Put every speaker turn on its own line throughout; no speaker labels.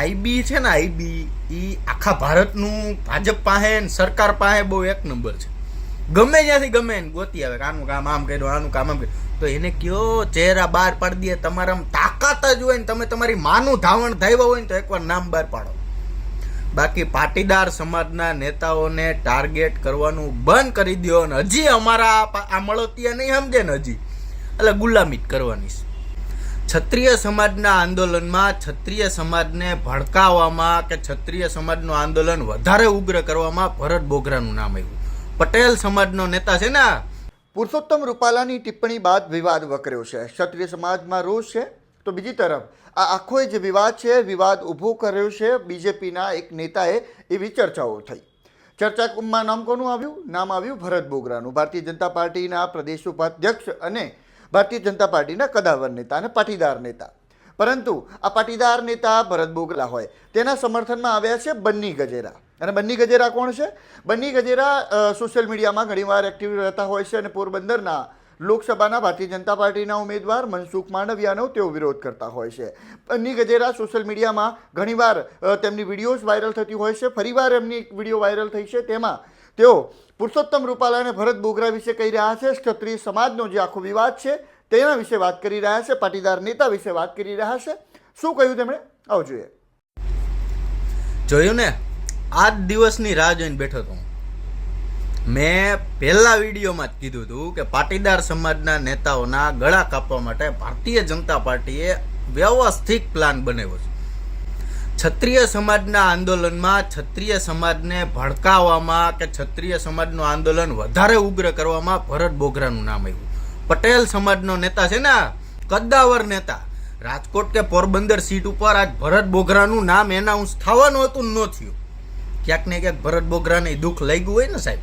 IB છે ને IB એ આખા ભારતનું ભાજપ પાસે સરકાર પાસે બહુ એક નંબર છે. ગમે ત્યાંથી ગમે એને ગોતી આવે આનું કામ આમ કર્યું, આનું કામ આમ કર્યું. તો એને કયો ચહેરા બહાર પાડી દે તમારા તાકાત જ હોય ને, તમે તમારી માનું ધાવણ ધાવ્યા હોય ને તો એકવાર નામ બહાર પાડો. બાકી પાટીદાર સમાજના નેતાઓને ટાર્ગેટ કરવાનું બંધ કરી દો ને, હજી અમારા આ મળોતિયા નહીં સમજે ને હજી. એટલે ગુલામી જ કરવાની છે. ક્ષત્રિય સમાજના આંદોલનમાં ક્ષત્રિય સમાજને ભડકાવવામાં કે ક્ષત્રિય સમાજનું આંદોલન વધારે ઉગ્ર કરવામાં ભરત બોગરાનું નામ આવ્યું. પટેલ સમાજનો નેતા છે ને
પુરુષોત્તમ રૂપાલાની ટિપ્પણી બાદ વિવાદ વકર્યો છે. ક્ષત્રિય સમાજમાં રોષ છે? તો બીજી તરફ, આ આખો જે વિવાદ છે, વિવાદ ઊભો કર્યો છે બીજેપીના એક નેતાએ એવી ચર્ચાઓ થઈ. ચર્ચામાં નામ કોનું આવ્યું? નામ આવ્યું ભરત બોગરાનું. ભારતીય જનતા પાર્ટીના પ્રદેશ ઉપાધ્યક્ષ અને ભારતીય જનતા પાર્ટીના કદાવર નેતા અને પાટીદાર નેતા. પરંતુ આ પાટીદાર નેતા ભરત બોગલા હોય, તેના સમર્થનમાં આવ્યા છે બન્ની ગજેરા. અને બન્ની ગજેરા કોણ છે? બન્ની ગજેરા સોશિયલ મીડિયામાં ઘણીવાર એક્ટિવ રહેતા હોય છે અને પોરબંદરના લોકસભાના ભારતીય જનતા પાર્ટીના ઉમેદવાર મનસુખ માંડવિયાનો તેઓ વિરોધ કરતા હોય છે. બન્ની ગજેરા સોશિયલ મીડિયામાં ઘણીવાર તેમની વિડીયોઝ વાયરલ થતી હોય છે, ફરીવાર એમની વીડિયો વાયરલ થઈ છે. તેમાં તેઓ પુરુષોત્તમ રૂપાલા અને ભરત બોગરા વિશે કહી રહ્યા છે, ક્ષત્રિય સમાજનો જે આખો વિવાદ છે, તેના વિશે વાત કરી રહ્યા છે, પાટીદાર નેતા વિશે વાત કરી રહ્યા છે. શું કહ્યું તેમણે? આવો જોઈએ.
જોયું ને? આ જ દિવસની રાહ જોઈને બેઠો હતો મેં પહેલા વિડીયોમાં જ કીધું હતું કે પાટીદાર સમાજના નેતાઓના ગળા કાપવા માટે ભારતીય જનતા પાર્ટીએ વ્યવસ્થિત પ્લાન બનાવ્યો છે. ક્ષત્રિય સમાજના આંદોલનમાં ક્ષત્રિય સમાજને ભડકાવવામાં કે ક્ષત્રિય સમાજનું આંદોલન વધારે ઉગ્ર કરવામાં ભરત બોગરાનું નામ આવ્યું. પટેલ સમાજનો નેતા છે ને કદ્દાવર નેતા. રાજકોટ કે પોરબંદર સીટ ઉપર આજ ભરત બોગરાનું નામ એનાઉન્સ થવાનું હતું ન થયું. ક્યાંક ને ક્યાંક ભરત બોગરાને દુઃખ ગયું હોય ને સાહેબ.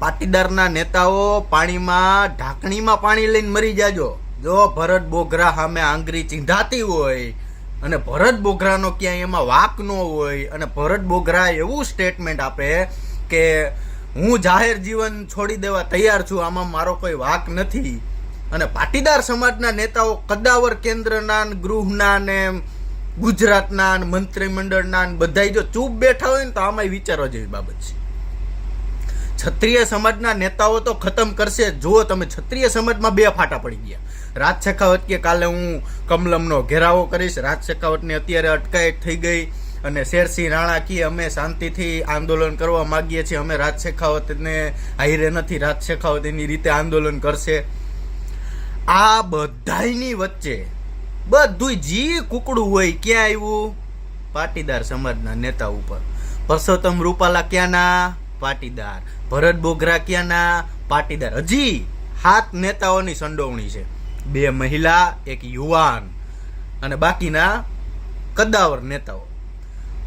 પાટીદારના નેતાઓ પાણીમાં ઢાંકણીમાં પાણી લઈને મરી જાજો. જો ભરત બોગરા સામે આંગરી ચીંધાતી હોય અને ભરત બોઘરાનો ક્યાંય એમાં વાક ન હોય અને ભરત બોઘરા એવું સ્ટેટમેન્ટ આપે કે હું જાહેર જીવન છોડી દેવા તૈયાર છું, આમાં મારો કોઈ વાક નથી. અને પાટીદાર સમાજના નેતાઓ કદાવર કેન્દ્રના ગૃહના ને ગુજરાતના મંત્રીમંડળના બધા જો ચૂપ બેઠા હોય ને તો આમાંય વિચારવા જેવી બાબત છે. ક્ષત્રિય સમાજના નેતાઓ તો ખતમ કરશે. જુઓ તમે, ક્ષત્રિય સમાજમાં બે ફાટા પડી ગયા. રાજ શેખાવત કે કાલે હું કમલમનો ઘેરાવો કરીશ. રાજ શેખાવતની અત્યારે અટકાયત થઈ ગઈ અને શેરસિંહ રાણા કી અમે શાંતિથી આંદોલન કરવા માગીએ છીએ. અમે રાજ શેખાવતને હાઈરે નથી. રાજ શેખાવત એની રીતે આંદોલન કરશે. આ બધાયની વચ્ચે બધું જી કુકડું હોય ક્યાં આવ્યું? પાટીદાર સમાજના નેતા ઉપર. પરસોત્તમ રૂપાલા ક્યાંના? પાટીદાર. ભરત બોઘરાકિયાના ક્યાંના પાટીદાર. હજી સાત નેતાઓની સંડોવણી છે. બે મહિલા, એક યુવાન અને બાકીના કદાવર નેતાઓ.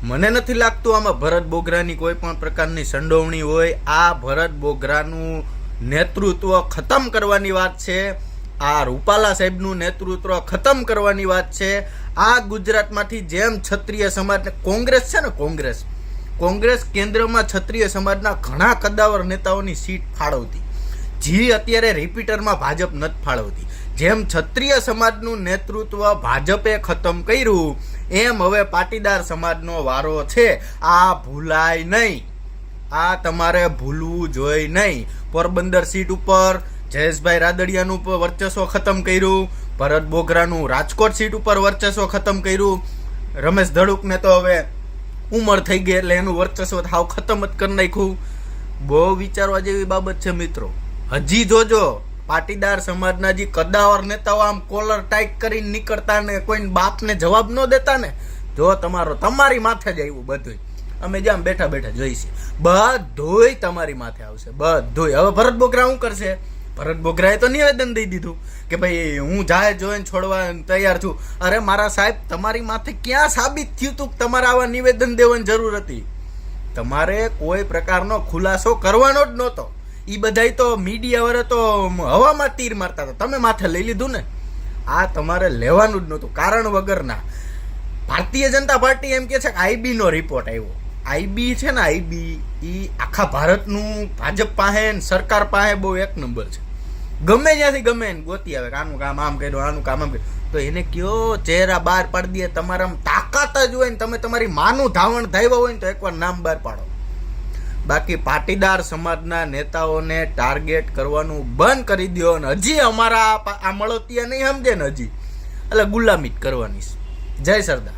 મને નથી લાગતું આમાં ભરત બોગરાની કોઈ પણ પ્રકારની સંડોવણી હોય. આ ભરત બોગરાનું નેતૃત્વ ખતમ કરવાની વાત છે. આ રૂપાલા સાહેબનું નેતૃત્વ ખતમ કરવાની વાત છે. આ ગુજરાતમાંથી જેમ ક્ષત્રિય સમાજને કોંગ્રેસ છે ને કોંગ્રેસ કોંગ્રેસ કેન્દ્રમાં ક્ષત્રિય સમાજના ઘણા કદાવર નેતાઓની સીટ ફાળવતી. જે અત્યારે રિપીટરમાં ભાજપ નથી ફાળવતી. જેમ ક્ષત્રિય સમાજનું નેતૃત્વ ભાજપે ખતમ કર્યું, એમ હવે પાટીદાર સમાજનો વારો છે. આ ભૂલાય નહીં. આ તમારે ભૂલવું જોઈએ નહીં. પોરબંદર સીટ ઉપર જયેશભાઈ રાદડિયાનું વર્ચસ્વ ખતમ કર્યું, ભરત બોગરાનું રાજકોટ સીટ ઉપર વર્ચસ્વ ખતમ કર્યું. રમેશ ધડુકને તો હવે ઉંમર થઈ ગઈ એટલે એનું વર્ચસ્વ હાવ ખતમ જ કરી નાખ્યું. બહુ વિચારવા જેવી બાબત છે મિત્રો. હજી જોજો, પાટીદાર સમાજના જે કદાવર નેતાઓ આમ કોલર ટાઈટ કરીને નીકળતા ને કોઈ બાપને જવાબ ન દેતા ને, જો તમારો, તમારી માથે જ આવ્યું બધું અમે જ્યાં બેઠા બેઠા જોઈશું બધુંય તમારી માથે આવશે, બધુંય. હવે ભરત બોકરા શું કરશે? ભરત બોગરાએ તો નિવેદન દઈ દીધું કે ભાઈ, હું જાહેર જોઈને છોડવા તૈયાર છું. અરે મારા સાહેબ, તમારી માથે ક્યાં સાબિત થયું તું તમારે આવા નિવેદન દેવાની જરૂર હતી? તમારે કોઈ પ્રકારનો ખુલાસો કરવાનો જ નહોતો. એ બધાય તો મીડિયા વાળા તો હવામાં તીર મારતા હતા. તમે માથે લઈ લીધું ને? આ તમારે લેવાનું જ નહોતું. કારણ વગરના. ભારતીય જનતા પાર્ટી એમ કે છે કે આઈબીનો રિપોર્ટ આવ્યો. આઈબી છે ને આઈબી એ આખા ભારતનું ભાજપ પાસે સરકાર પાસે બહુ એક નંબર છે. ગમે જ્યાંથી ગમે એને ગોતી આવે આનું કામ આમ કર્યું, આનું કામ આમ કર્યું. તો એને કયો ચહેરા બહાર પાડી દે તમારામાં તાકાત જ હોય ને તમે તમારી માનું ધાવણ ધાવ્યા હોય ને તો એકવાર નામ બહાર પાડો. બાકી પાટીદાર સમાજના નેતાઓને ટાર્ગેટ કરવાનું બંધ કરી દો અને હજી અમારા આ મળતિયા નહીં સમજે ને હજી. એટલે ગુલામી જ કરવાની જય સરદાર.